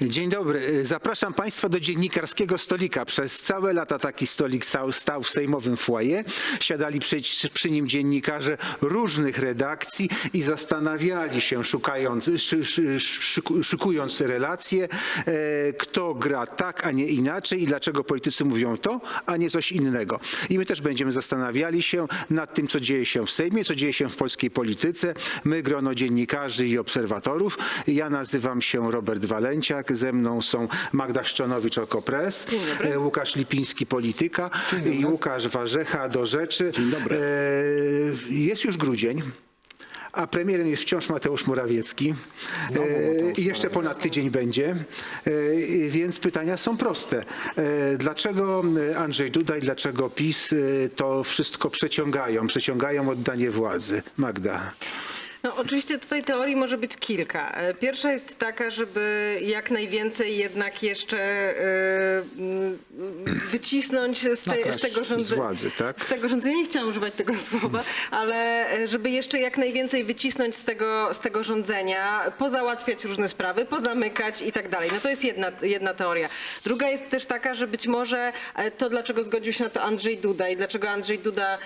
Dzień dobry. Zapraszam Państwa do dziennikarskiego stolika. Przez całe lata taki stolik stał, w sejmowym foyer. Siadali przy, przy nim dziennikarze różnych redakcji i zastanawiali się, szukając, szy, szy, szyku- szykując relacje, e, kto gra tak, a nie inaczej i dlaczego politycy mówią to, a nie coś innego. I my też będziemy zastanawiali się nad tym, co dzieje się w Sejmie, co dzieje się w polskiej polityce. My, grono dziennikarzy i obserwatorów. Ja nazywam się Robert Walenciak, ze mną są Magda Szczonowicz, Okopres, e, Łukasz Lipiński, Polityka i Łukasz Warzecha, do rzeczy. Dzień dobry. E, Jest już grudzień. A premierem jest wciąż Mateusz Morawiecki. Znowu E, Mateusz I jeszcze ponad tydzień będzie. E, Więc pytania są proste. E, Dlaczego Andrzej Duda i dlaczego PiS e, to wszystko przeciągają? Przeciągają oddanie władzy. Magda. No, oczywiście tutaj teorii może być kilka. E, Pierwsza jest taka, żeby jak najwięcej jednak jeszcze e, mm, wycisnąć z, te, z tego z rządzenia. władzy, tak? Z tego rządzenia, nie chciałam używać tego słowa, ale e, żeby jeszcze jak najwięcej wycisnąć z tego, z tego rządzenia, pozałatwiać różne sprawy, pozamykać i tak dalej. No to jest jedna, jedna teoria. Druga jest też taka, że być może to, dlaczego zgodził się na to Andrzej Duda i dlaczego Andrzej Duda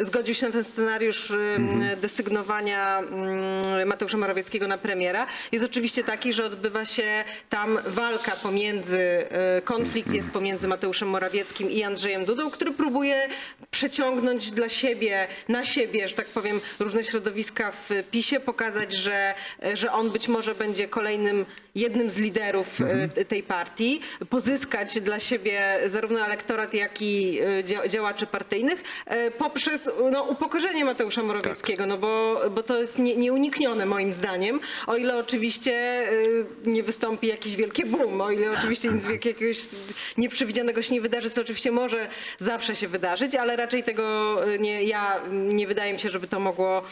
zgodził się na ten scenariusz em, desygnowania mm, Mateusza Morawieckiego na premiera, jest oczywiście taki, że odbywa się tam walka pomiędzy, e, konflikt jest pomiędzy Mateuszem Morawieckim i Andrzejem Dudą, który próbuje przeciągnąć dla siebie, na siebie, że tak powiem, różne środowiska w PiSie, pokazać, że, że on być może będzie kolejnym, jednym z liderów e, t- tej partii, pozyskać dla siebie zarówno elektorat, jak i e, dzia- działaczy partyjnych e, poprzez no, upokorzenie Mateusza Morawieckiego, no bo, bo to jest nie, nieuniknione moim zdaniem, o ile oczywiście nie wystąpi jakiś wielki boom, o ile oczywiście nic wielkiego, jakiegoś nieprzewidzianego się nie wydarzy, co oczywiście może zawsze się wydarzyć, ale raczej tego nie, ja nie wydaje mi się, żeby to mogło,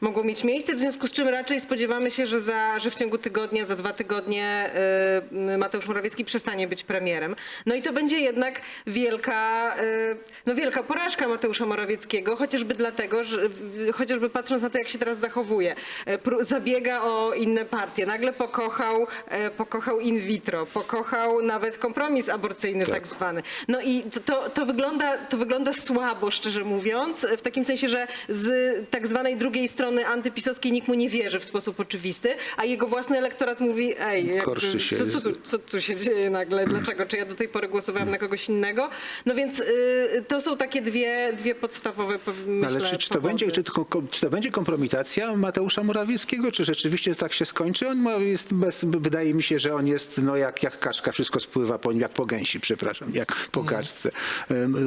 mogło mieć miejsce, w związku z czym raczej spodziewamy się, że, za, że w ciągu tygodnia, za dwa tygodnie e, Mateusz Morawiecki przestanie być premierem. No i to będzie jednak wielka, e, no wielka porażka Mateusza Morawieckiego, chociażby dlatego, że chociażby patrząc na to, jak się teraz zachowuje, e, zabiega o inne partie, nagle pokochał, e, pokochał in vitro, pokochał nawet kompromis aborcyjny tak, zwany. No i to, to, to, wygląda, to wygląda słabo, szczerze mówiąc, w takim sensie, że z tak zwanej drugiej strony antypisowskiej nikt mu nie wierzy w sposób oczywisty, a jego własny elektorat mówi, ej, jakby, Gorszy się co, co, tu, co tu się dzieje nagle, dlaczego, czy ja do tej pory głosowałem na kogoś innego? No więc y, to są takie dwie, dwie podstawowe, myślę, Ale czy, czy, to będzie, czy, to, czy to będzie kompromitacja Mateusza Morawieckiego, czy rzeczywiście tak się skończy? On ma, jest bez, wydaje mi się, że on jest no, jak, jak kaszka, wszystko spływa po nim, jak po gęsi, przepraszam, jak po kaczce.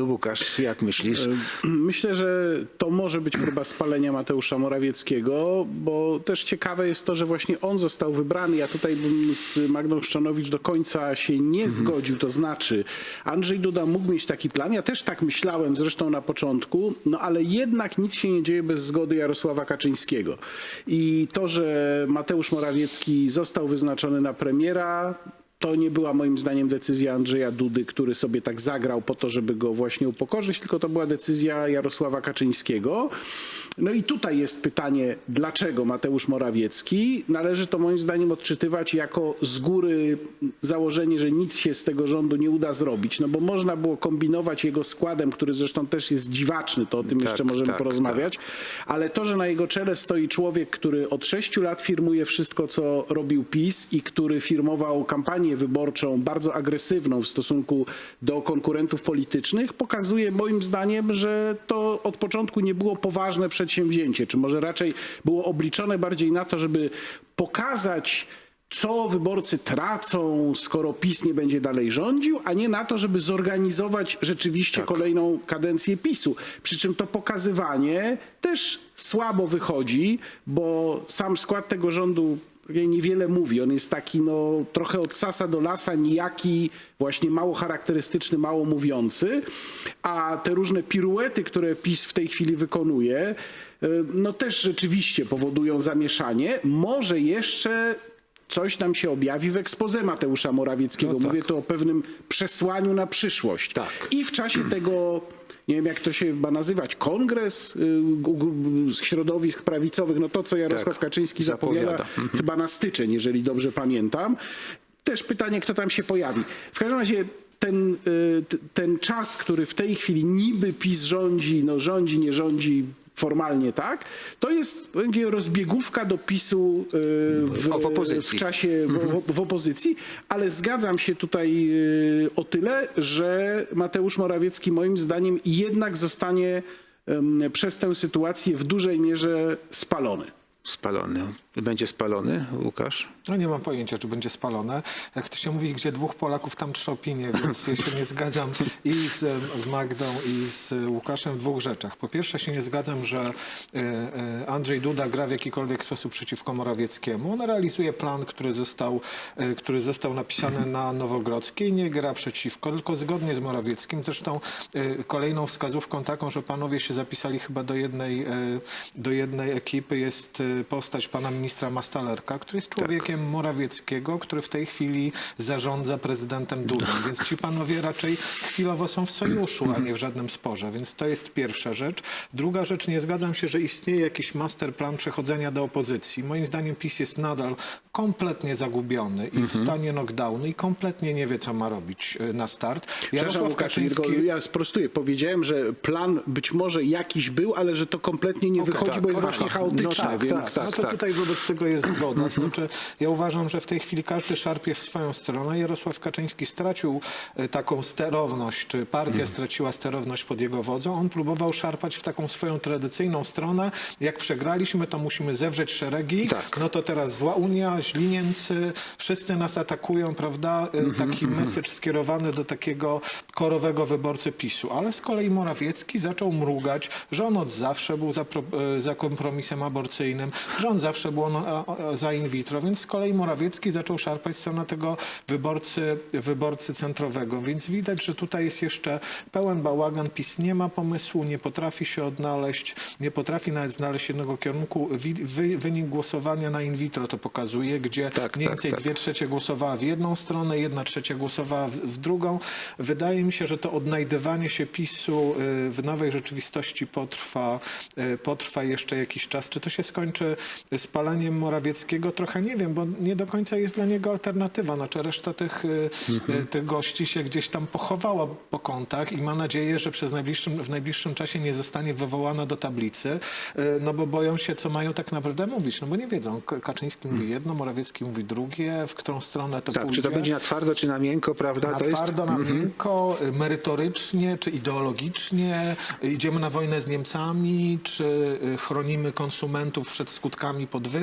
Łukasz, jak myślisz? Myślę, że to może być próba spalenia Mateusza Morawieckiego, bo też ciekawe jest to, że właśnie on został wybrany. Ja tutaj bym z Magdą Szczanowicz do końca się nie zgodził. To znaczy, Andrzej Duda mógł mieć taki plan. Ja też tak myślałem zresztą na początku, no ale jednak nic się nie dzieje bez zgody Jarosława Kaczyńskiego. I to, że Mateusz Morawiecki został wyznaczony na premiera, to nie była moim zdaniem decyzja Andrzeja Dudy, który sobie tak zagrał po to, żeby go właśnie upokorzyć, tylko to była decyzja Jarosława Kaczyńskiego. No i tutaj jest pytanie, dlaczego Mateusz Morawiecki? Należy to moim zdaniem odczytywać jako z góry założenie, że nic się z tego rządu nie uda zrobić, no bo można było kombinować jego składem, który zresztą też jest dziwaczny, to o tym Tak, jeszcze możemy tak, porozmawiać, ale to, że na jego czele stoi człowiek, który od sześciu lat firmuje wszystko, co robił PiS i który firmował kampanię wyborczą bardzo agresywną w stosunku do konkurentów politycznych, pokazuje moim zdaniem, że to od początku nie było poważne przedsięwzięcie, czy może raczej było obliczone bardziej na to, żeby pokazać co wyborcy tracą, skoro PiS nie będzie dalej rządził, a nie na to, żeby zorganizować rzeczywiście kolejną kadencję PiSu. Przy czym to pokazywanie też słabo wychodzi, bo sam skład tego rządu niewiele mówi. On jest taki no, trochę od sasa do lasa, nijaki, właśnie mało charakterystyczny, mało mówiący, a te różne piruety, które PiS w tej chwili wykonuje, y, no też rzeczywiście powodują zamieszanie. Może jeszcze coś nam się objawi w ekspoze Mateusza Morawieckiego. No tak. Mówię tu o pewnym przesłaniu na przyszłość. Tak. I w czasie tego, nie wiem jak to się ma nazywać, kongres y, z środowisk prawicowych, no to co Jarosław Tak, Kaczyński zapowiada, zapowiada. Mhm. chyba na styczeń, jeżeli dobrze pamiętam. Też pytanie, kto tam się pojawi. W każdym razie ten, y, ten czas, który w tej chwili niby PiS rządzi, no rządzi, nie rządzi, formalnie tak, to jest rozbiegówka do PiSu y, w, W w czasie w, w opozycji, ale zgadzam się tutaj y, o tyle, że Mateusz Morawiecki moim zdaniem jednak zostanie przez tę sytuację w dużej mierze spalony. Spalony. Będzie spalony, Łukasz? No nie mam pojęcia, czy będzie spalone. Jak to się mówi, gdzie dwóch Polaków, tam trzy opinie, więc ja się nie zgadzam i z, z Magdą, i z Łukaszem w dwóch rzeczach. Po pierwsze się nie zgadzam, że e, e, Andrzej Duda gra w jakikolwiek sposób przeciwko Morawieckiemu. On realizuje plan, który został, e, który został napisany na Nowogrodzkiej. Nie gra przeciwko, tylko zgodnie z Morawieckim. Zresztą kolejną wskazówką taką, że panowie się zapisali chyba do jednej, do jednej ekipy jest postać pana ministra Mastalerka, który jest człowiekiem Morawieckiego, który w tej chwili zarządza prezydentem Dudą. Więc ci panowie raczej chwilowo są w sojuszu, a nie w żadnym sporze. Więc to jest pierwsza rzecz. Druga rzecz, nie zgadzam się, że istnieje jakiś masterplan przechodzenia do opozycji. Moim zdaniem PiS jest nadal kompletnie zagubiony i w stanie knockdownu i kompletnie nie wie, co ma robić e, na start. Łukasz, tylko ja sprostuję. Powiedziałem, że plan być może jakiś był, ale że to kompletnie nie wychodzi, tak, bo jest tak. właśnie chaotyczne, No tak, więc... tak, no to tutaj wobec tego jest zgoda. Znaczy, ja uważam, że w tej chwili każdy szarpie w swoją stronę. Jarosław Kaczyński stracił e, taką sterowność, czy partia straciła sterowność pod jego wodzą. On próbował szarpać w taką swoją tradycyjną stronę. Jak przegraliśmy, to musimy zewrzeć szeregi. Tak. No to teraz zła Unia, źli Niemcy, wszyscy nas atakują, prawda? E, Taki message skierowany do takiego korowego wyborcy PiSu. Ale z kolei Morawiecki zaczął mrugać, że on od zawsze był za, pro, e, za kompromisem aborcyjnym, że on zawsze był za in vitro, więc z kolei Morawiecki zaczął szarpać w stronę tego wyborcy, wyborcy centrowego. Więc widać, że tutaj jest jeszcze pełen bałagan. PiS nie ma pomysłu, nie potrafi się odnaleźć, nie potrafi nawet znaleźć jednego kierunku. Wynik głosowania na in vitro to pokazuje, gdzie Tak, mniej tak, więcej tak. dwie trzecie głosowała w jedną stronę, jedna trzecia głosowała w, w drugą. Wydaje mi się, że to odnajdywanie się PiSu y, w nowej rzeczywistości potrwa, y, potrwa jeszcze jakiś czas. Czy to się skończy spaleniem Morawieckiego? Trochę nie wiem, bo nie do końca jest dla niego alternatywa. Znaczy reszta tych, y, y, tych gości się gdzieś tam pochowała po kątach i ma nadzieję, że przez najbliższym, w najbliższym czasie nie zostanie wywołana do tablicy, y, no bo boją się, co mają tak naprawdę mówić, no bo nie wiedzą. Kaczyński mówi jedno, Morawiecki mówi drugie, w którą stronę to Tak, pójdzie. czy to będzie na twardo, czy na miękko, prawda? Na to jest... twardo, na miękko, y, merytorycznie, czy ideologicznie, idziemy na wojnę z Niemcami, czy chronimy konsumentów przed skutkami podwyżek.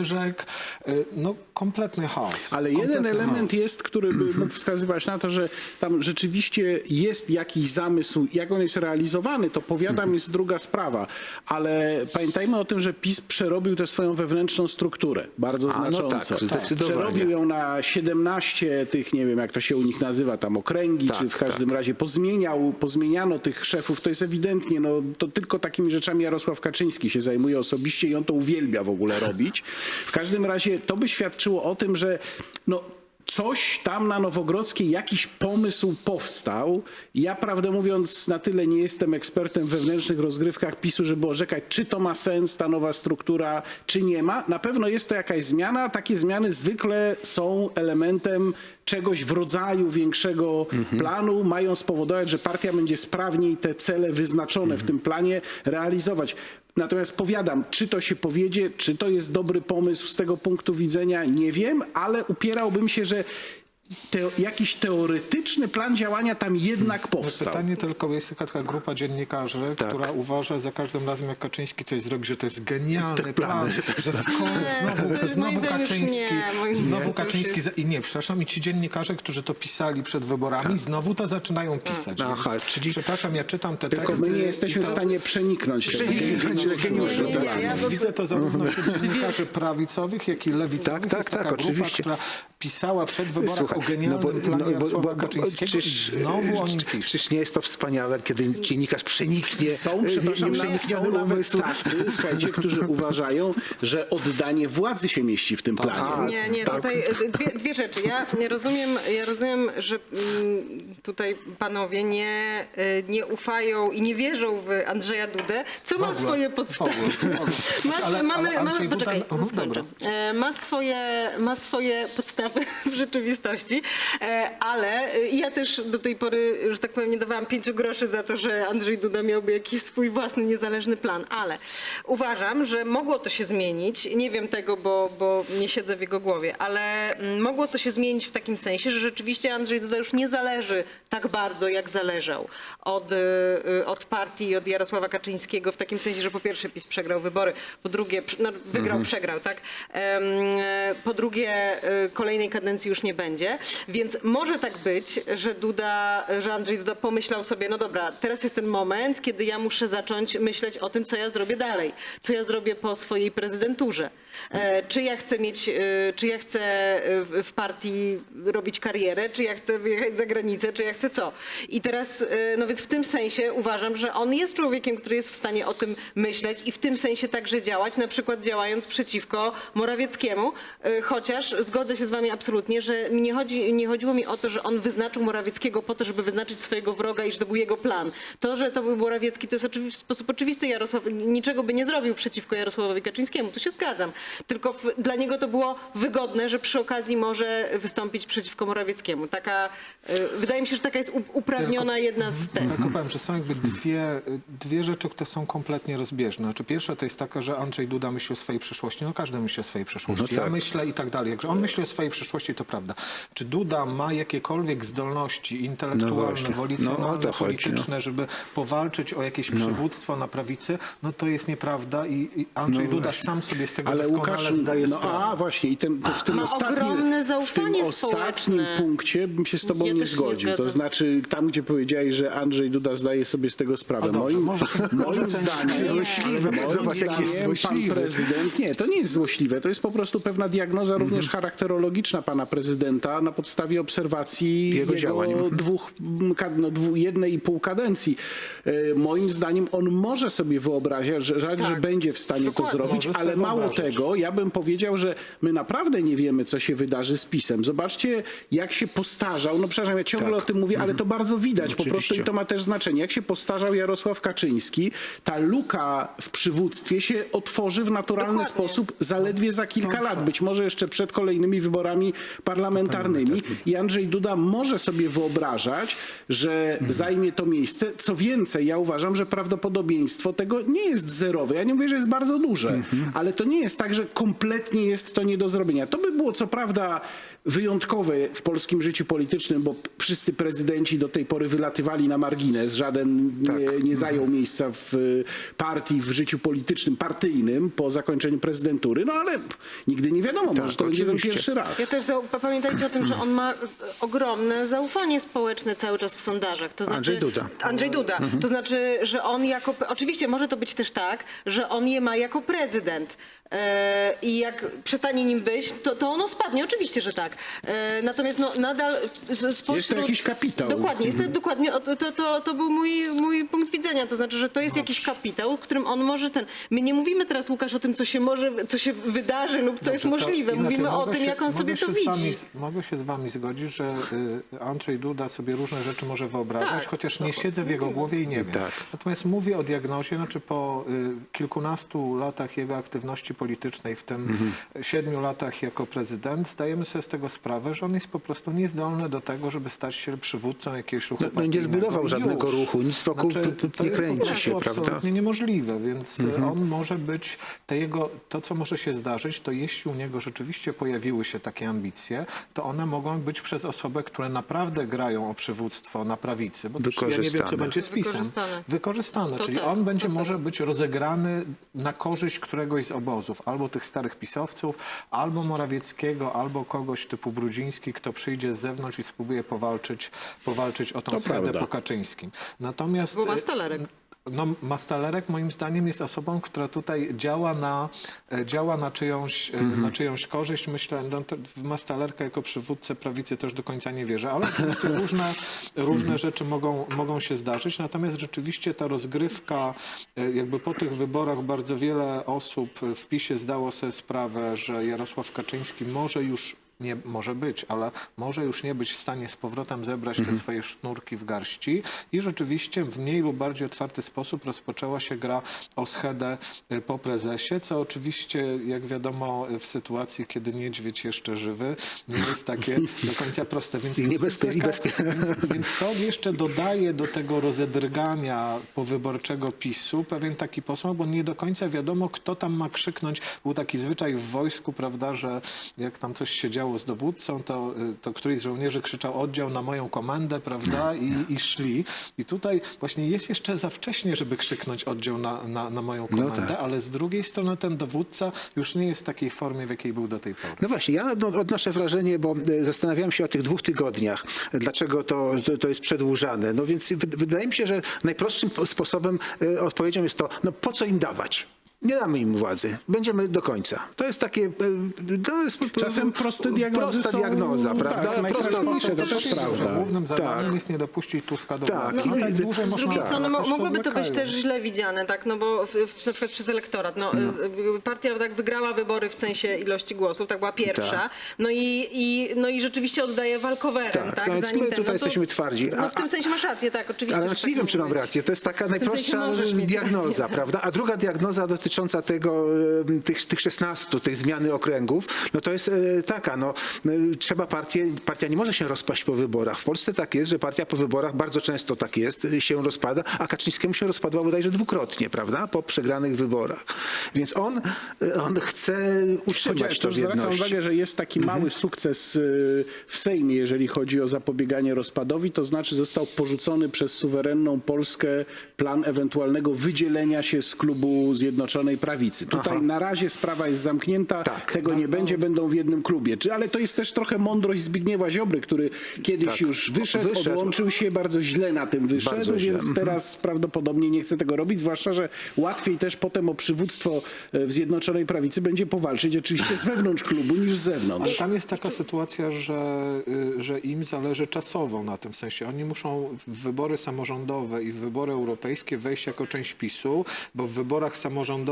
Y, No kompletny chaos. Ale jeden Kompletny element chaos. jest, który by mógł wskazywać na to, że tam rzeczywiście jest jakiś zamysł. Jak on jest realizowany, to powiadam, jest druga sprawa. Ale pamiętajmy o tym, że PiS przerobił tę swoją wewnętrzną strukturę bardzo A, no znacząco. tak, zdecydowanie. Przerobił ją na 17 tych, nie wiem jak to się u nich nazywa, tam okręgi, Tak, czy w każdym tak. razie pozmieniał, pozmieniano tych szefów. To jest ewidentnie, no to tylko takimi rzeczami Jarosław Kaczyński się zajmuje osobiście i on to uwielbia w ogóle robić. W każdym razie to by świadczyło o tym, że no coś tam na Nowogrodzkiej, jakiś pomysł powstał. Ja prawdę mówiąc na tyle nie jestem ekspertem w wewnętrznych rozgrywkach PiSu, żeby orzekać, czy to ma sens, ta nowa struktura, czy nie ma. Na pewno jest to jakaś zmiana. Takie zmiany zwykle są elementem czegoś w rodzaju większego planu, mają spowodować, że partia będzie sprawniej te cele wyznaczone w tym planie realizować. Natomiast powiadam, czy to się powiedzie, czy to jest dobry pomysł z tego punktu widzenia, nie wiem, ale upierałbym się, że te, jakiś teoretyczny plan działania tam jednak powstał. Pytanie tylko, jest taka, taka grupa dziennikarzy, Tak. która uważa za każdym razem, jak Kaczyński coś zrobi, że to jest genialny Te plany, plan, że to jest że w końcu znowu, moim znowu zdaniem już Kaczyński, nie, moim zdaniem znowu już Kaczyński, jest- za- i nie, przepraszam, i ci dziennikarze, którzy to pisali przed wyborami, znowu to zaczynają pisać. Tak. Aha, czyli- Przepraszam, ja czytam te Tylko teksty. my nie i jesteśmy w to- stanie przeniknąć tego. Przeniknąć no, geniuszu, Nie, nie, tak. nie, ja Widzę to zarówno wśród dziennikarzy prawicowych, jak i lewicowych. Tak, tak, Jest tak, taka grupa, oczywiście. która pisała przed wyborach Słuchaj, o genialnym planie Jarosława Kaczyńskiego i znowu o nim pisze. Czyż nie jest to wspaniałe, kiedy dziennikarz przeniknie Są, przepraszam, nawet nieprzenikniony są nawet tacy, słuchajcie, którzy uważają, że oddanie władzy się mieści w tym planie. A, Nie, nie, tak. tutaj dwie, dwie rzeczy. Ja nie rozumiem, ja rozumiem, że mm, tutaj panowie nie, e, nie ufają i nie wierzą w Andrzeja Dudę, co ma swoje podstawy. Ma, mamy, mamy, poczekaj, skończę. E, Ma swoje, ma swoje podstawy w rzeczywistości, e, ale e, ja też do tej pory, że tak powiem, nie dawałam pięciu groszy za to, że Andrzej Duda miałby jakiś swój własny, niezależny plan, ale uważam, że mogło to się zmienić. Nie wiem tego, bo, bo nie siedzę w jego głowie, ale mm, mogło to się zmienić w takim sensie, że rzeczywiście Andrzej Duda już nie zależy tak bardzo, jak zależał od, y, od partii i od Jarosława Kaczyńskiego, w takim sensie, że po pierwsze PiS przegrał wybory, po drugie, no, wygrał, przegrał, tak? E, Po drugie, y, kolejnej kadencji już nie będzie, więc może tak być, że Duda, że Andrzej Duda pomyślał sobie, no dobra, teraz jest ten moment, kiedy ja muszę zacząć myśleć o tym, co ja zrobię dalej, co ja zrobię po swojej prezydenturze. E, Czy ja chcę mieć, e, czy ja chcę e, w- partii robić karierę, czy ja chcę wyjechać za granicę, czy ja chcę co. I teraz, no więc w tym sensie uważam, że on jest człowiekiem, który jest w stanie o tym myśleć i w tym sensie także działać, na przykład działając przeciwko Morawieckiemu, chociaż zgodzę się z wami absolutnie, że mi nie, chodzi, nie chodziło mi o to, że on wyznaczył Morawieckiego po to, żeby wyznaczyć swojego wroga i że to był jego plan. To, że to był Morawiecki, to jest oczywi- w sposób oczywisty Jarosław, niczego by nie zrobił przeciwko Jarosławowi Kaczyńskiemu, tu się zgadzam. Tylko w, dla niego to było wygodne, że przy okazji może wystąpić przeciwko Morawieckiemu. Taka, e, wydaje mi się, że taka jest u- uprawniona jedna z tez. Tylko powiem, że są jakby dwie, dwie rzeczy, które są kompletnie rozbieżne. Znaczy, pierwsza to jest taka, że Andrzej Duda myśli o swojej przyszłości. No każdy myśli o swojej przyszłości. No Ja tak. myślę i tak dalej. Jakże on myśli o swojej przyszłości, to prawda. Czy Duda ma jakiekolwiek zdolności intelektualne. No, wolicjonalne, to chodzi, polityczne, żeby powalczyć o jakieś przywództwo na prawicy? No to jest nieprawda i, i Andrzej No Duda właśnie. sam sobie z tego Ale doskonale Łukasz, zdaje no sprawę. a właśnie, i ten, to w tym ostatnim, w tym ostatnim punkcie bym się z tobą Ja nie się nie zgodził. to znaczy tam, gdzie powiedziałeś, że Andrzej Duda zdaje sobie z tego sprawę. Dobrze, moim, może- moim zdaniem, Złośliwe, moim zobacz, jaki jest zdaniem pan złośliwy. prezydent, nie, to nie jest złośliwe, to jest po prostu pewna diagnoza Mhm. również charakterologiczna pana prezydenta na podstawie obserwacji Jego jego, działań. Mhm. dwóch, no, dwu, jednej i pół kadencji. E, Moim zdaniem on może sobie wyobrazić, że, że, że Tak, będzie w stanie dokładnie. to zrobić, Może ale mało wyobrazić. tego, ja bym powiedział, że my naprawdę nie wiemy, co się wydarzy z PiSem. Zobaczcie, jak się postarzał, no przepraszam, ja ciągle Tak. o tym mówię, ale to bardzo widać po prostu Oczywiście. i to ma też znaczenie. Jak się postarzał Jarosław Kaczyński, ta luka w przywództwie się otworzy w naturalny Dokładnie. sposób zaledwie za kilka lat, być może jeszcze przed kolejnymi wyborami parlamentarnymi i Andrzej Duda może sobie wyobrażać, że zajmie to miejsce. Co więcej, ja uważam, że prawdopodobieństwo tego nie jest zerowe. Ja nie mówię, że jest bardzo duże, ale to nie jest tak, że kompletnie jest to nie do zrobienia. To by było co prawda wyjątkowe w polskim życiu politycznym, bo wszyscy prezydenci do tej pory wylatywali na margines. Żaden nie, nie zajął miejsca w y, partii, w życiu politycznym, partyjnym po zakończeniu prezydentury. No ale nigdy nie wiadomo, może to będzie ten oczywiście. pierwszy raz. Też pamiętajcie o tym, że on ma e, ogromne zaufanie społeczne cały czas w sondażach. To znaczy, Andrzej Duda. Andrzej Duda. To znaczy, że on jako. Oczywiście może to być też tak, że on je ma jako prezydent. E, I jak przestanie nim być, to, to ono spadnie. Oczywiście, że tak. E, natomiast no, nadal z- spośród... Jest to jakiś kapitał. Dokładnie. Jest to, dokładnie o, to, to, to był mój, mój punkt widzenia. To znaczy, że to jest jakiś kapitał, którym on może ten. My nie mówimy teraz, Łukasz, o tym, co się może, co się wydarzy lub co jest Dobrze, to możliwe. inaczej, Mówimy o tym, się- jak on sobie to wami widzi. z- Mogę się z wami zgodzić, że y, Andrzej Duda sobie różne rzeczy może wyobrażać, Tak. chociaż nie siedzę w jego głowie i nie wiem. Tak. Natomiast mówię o diagnozie, znaczy po y, kilkunastu latach jego aktywności politycznej, w tym Mhm. siedmiu latach jako prezydent, zdajemy sobie z tego sprawę, że on jest po prostu niezdolny do tego, żeby stać się przywódcą jakiegoś ruchu No, no nie zbudował żadnego ruchu, nic wokół Znaczy, p- p- to nie kręci się, prawda? Mhm. absolutnie niemożliwe, więc e, on może być, te jego, to co może się zdarzyć, to jeśli u niego rzeczywiście pojawiły się takie ambicje, to one mogą być przez osobę, które naprawdę grają o przywództwo na prawicy, bo ja nie wiem, co będzie z PiSem. Wykorzystane. Wykorzystane, To czyli tak, on będzie to tak. może być rozegrany na korzyść któregoś z obozów, albo tych starych pisowców, albo Morawieckiego, albo kogoś typu Brudziński, kto przyjdzie z zewnątrz i spróbuje powalczyć, powalczyć o tą To schedę prawda. po Kaczyńskim. Natomiast Bo ma e, stalerek. No, Mastalerek moim zdaniem jest osobą, która tutaj działa na, e, działa na, czyjąś, e, na czyjąś korzyść. Myślę, no, w Mastalerka jako przywódcę prawicy też do końca nie wierzę, ale różne, różne rzeczy mogą, mogą się zdarzyć. Natomiast rzeczywiście ta rozgrywka, e, jakby po tych wyborach bardzo wiele osób w PiSie zdało sobie sprawę, że Jarosław Kaczyński może już nie może być, ale może już nie być w stanie z powrotem zebrać te swoje sznurki w garści i rzeczywiście w mniej lub bardziej otwarty sposób rozpoczęła się gra o schedę y, po prezesie, co oczywiście, jak wiadomo, w sytuacji, kiedy niedźwiedź jeszcze żywy, nie jest takie do końca proste. Więc I to jest niebezpie- i taka- bezpie- więc, więc to jeszcze dodaje do tego rozedrgania powyborczego PiSu pewien taki posmak, bo nie do końca wiadomo, kto tam ma krzyknąć. Był taki zwyczaj w wojsku, prawda, że jak tam coś się działo z dowódcą, to, y, to któryś z żołnierzy krzyczał oddział na moją komendę, prawda, i, i szli. I tutaj właśnie jest jeszcze za wcześnie, żeby krzyknąć oddział na, na, na moją No komendę, tak. ale z drugiej strony ten dowódca już nie jest w takiej formie, w jakiej był do tej pory. No właśnie, ja no, odnoszę wrażenie, bo e, zastanawiałem się o tych dwóch tygodniach, dlaczego to, to, jest przedłużane. No więc wy- wydaje mi się, że najprostszym po- sposobem e, odpowiedzią jest to, no po co im dawać? Nie damy im władzy. Będziemy do końca. To jest takie... e, To jest Czasem proste diagnozy Prosta są- diagnoza, tak, prawda? najtrafniejsze, to też Że prawda. głównym zadaniem Tak. jest nie dopuścić Tuska do Tak. władzy. No, No, tak Z drugiej strony to mogłoby to być też źle widziane, tak, no bo w, w, na przykład przez elektorat, no, z- partia tak wygrała wybory w sensie ilości głosów, tak była pierwsza, Tak. no i, i, no i rzeczywiście oddaje walkowerem, Tak, tak, no więc zanim my ten, tutaj no to- jesteśmy twardzi. No A- w tym sensie masz rację, tak, oczywiście. Ale znaczy tak nie wiem, czy mam rację. To jest taka najprostsza diagnoza, prawda? A druga diagnoza dotycząca tego, tych, tych 16, tych zmiany okręgów, no to jest e, taka, no e, trzeba partię, partia nie może się rozpaść po wyborach. W Polsce tak jest, że partia po wyborach, bardzo często tak jest, e, się rozpada, a Kaczyńskiemu się rozpadła bodajże dwukrotnie, prawda? Po przegranych wyborach. Więc on, e, on chce utrzymać Chociaż to w zwracam uwagę, że jest taki Mhm. mały sukces y, w Sejmie, jeżeli chodzi o zapobieganie rozpadowi, to znaczy został porzucony przez suwerenną Polskę plan ewentualnego wydzielenia się z klubu Zjednoczonej Prawicy. Tutaj Aha. na razie sprawa jest zamknięta, Tak. tego nie będzie, będą w jednym klubie. Czy- Ale to jest też trochę mądrość Zbigniewa Ziobry, który kiedyś Tak. już wyszedł, Wyszedł. odłączył się, bardzo źle na tym wyszedł, Bardzo źle. więc Mhm. teraz prawdopodobnie nie chce tego robić, zwłaszcza, że łatwiej też potem o przywództwo e, w Zjednoczonej Prawicy będzie powalczyć oczywiście z wewnątrz klubu niż z Ale zewnątrz. tam jest taka sytuacja, że, y, że im zależy czasowo na tym w sensie. Oni muszą w wybory samorządowe i w wybory europejskie wejść jako część PiSu, bo w wyborach samorządowych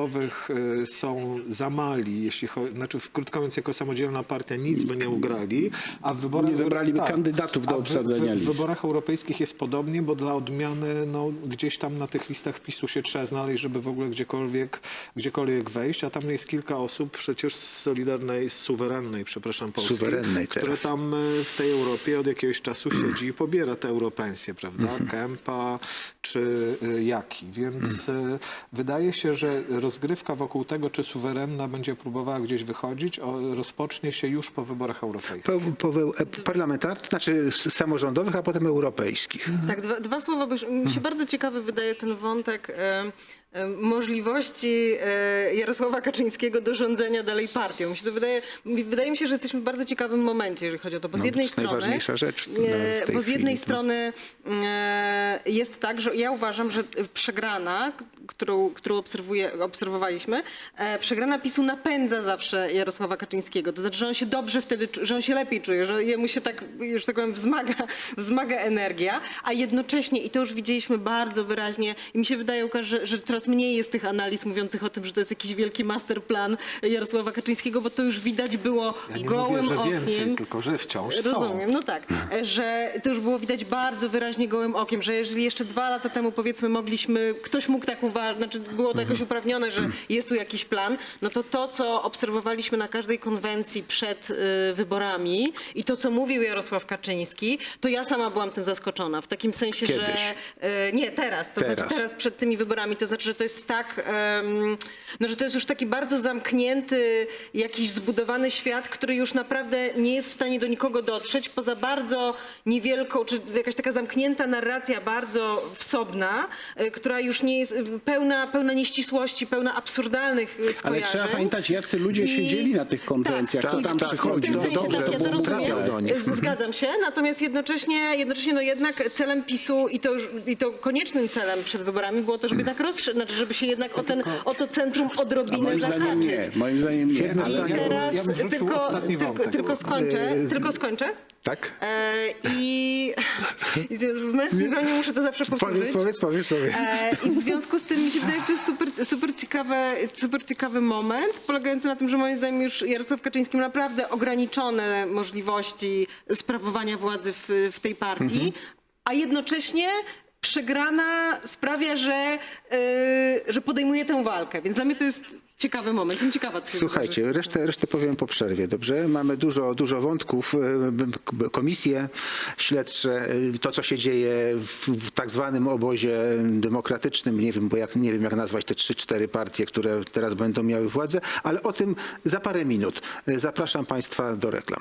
y, są za mali, jeśli chodzi, znaczy w- krótko mówiąc jako samodzielna partia nic by nie ugrali, a w wyborach Nie zebraliby kandydatów do w- obsadzenia w, w list. wyborach europejskich jest podobnie, bo dla odmiany no, gdzieś tam na tych listach PiSu się trzeba znaleźć, żeby w ogóle gdziekolwiek, gdziekolwiek wejść, a tam jest kilka osób przecież z Solidarnej, z Suwerennej, przepraszam, Polski, Suwerennej które teraz. tam e, w tej Europie od jakiegoś czasu siedzi i pobiera te europensje, prawda? Mhm. Kępa czy e, Jaki. Więc e, wydaje się, że rozgrywka wokół tego, czy suwerenna będzie próbowała gdzieś wychodzić, o, rozpocznie się już po wyborach europejskich. Po, po, e, parlamentarnych, znaczy samorządowych, a potem europejskich. Tak, dwa, dwa słowa, bo mi się bardzo ciekawy wydaje ten wątek e, e, możliwości Jarosława Kaczyńskiego do rządzenia dalej partią. Mi się to wydaje, mi- wydaje mi się, że jesteśmy w bardzo ciekawym momencie, jeżeli chodzi o to, bo z No, jednej to jest strony... najważniejsza rzecz, no, w tej bo z jednej chwili, to- strony jest tak, że ja uważam, że przegrana, którą, którą obserwuję, obserwowaliśmy, e, przegrana PiSu napędza zawsze Jarosława Kaczyńskiego. To znaczy, że on się dobrze wtedy, że on się lepiej czuje, że jemu się tak, już tak powiem, wzmaga, wzmaga energia, a jednocześnie, i to już widzieliśmy bardzo wyraźnie, i mi się wydaje, Łukasz, że, że coraz mniej jest tych analiz mówiących o tym, że to jest jakiś wielki masterplan Jarosława Kaczyńskiego, bo to już widać było Ja nie gołym mówię, że okiem. więcej, tylko że wciąż są. Rozumiem, no tak, że to już było widać bardzo wyraźnie gołym okiem, że jeżeli jeszcze dwa lata temu powiedzmy mogliśmy, ktoś mógł tak uważać, znaczy było to jakoś uprawnione, że jest tu jakiś plan, no to to, co obserwowaliśmy na każdej konwencji przed y, wyborami i to, co mówił Jarosław Kaczyński, to ja sama byłam tym zaskoczona. W takim sensie, Kiedyś. że y, nie, teraz, to Teraz. znaczy teraz przed tymi wyborami, to znaczy, że to jest tak, em, no, że to jest już taki bardzo zamknięty, jakiś zbudowany świat, który już naprawdę nie jest w stanie do nikogo dotrzeć, poza bardzo niewielką, czy jakaś taka zamknięta narracja bardzo wsobna, y, która już nie jest y, pełna, pełna nieścisłości, pełna absurdalnych y, Ale skojarzeń. trzeba pamiętać, jacy ludzie I- siedzieli na tych konwencjach, tak, kto i tam w- w przychodził. tym No sensie dobrze, tak, to ja to rozumiem. prawie. do nich. Z, zgadzam się, natomiast jednocześnie, jednocześnie no jednak celem PiSu i to, już, i to koniecznym celem przed wyborami było to, żeby jednak rozszerzyć, znaczy żeby się jednak o, ten, o to centrum odrobinę moim zdaniem nie. zahaczyć. Moim zdaniem nie. Ale. Teraz Ja tylko, tylko, tylko skończę, tylko skończę. Tak? E, I w męskim gronie muszę to zawsze powtórzyć. Powiedz, powiedz, powiedz sobie. E, I w związku z tym mi się wydaje, że to jest super, super, ciekawy, super ciekawy moment, polegający na tym, że moim zdaniem już Jarosław Kaczyński ma naprawdę ograniczone możliwości sprawowania władzy w, w tej partii, a jednocześnie przegrana sprawia, że, y, że podejmuje tę walkę. Więc dla mnie to jest ciekawy moment. Jestem ciekawa, co się Słuchajcie, resztę, resztę powiem po przerwie, dobrze? Mamy dużo, dużo wątków, k- komisje śledcze, e, to co się dzieje w, w tak zwanym obozie demokratycznym, nie wiem, bo jak, nie wiem jak nazwać te trzy, cztery partie, które teraz będą miały władzę, ale o tym za parę minut. E, Zapraszam Państwa do reklam.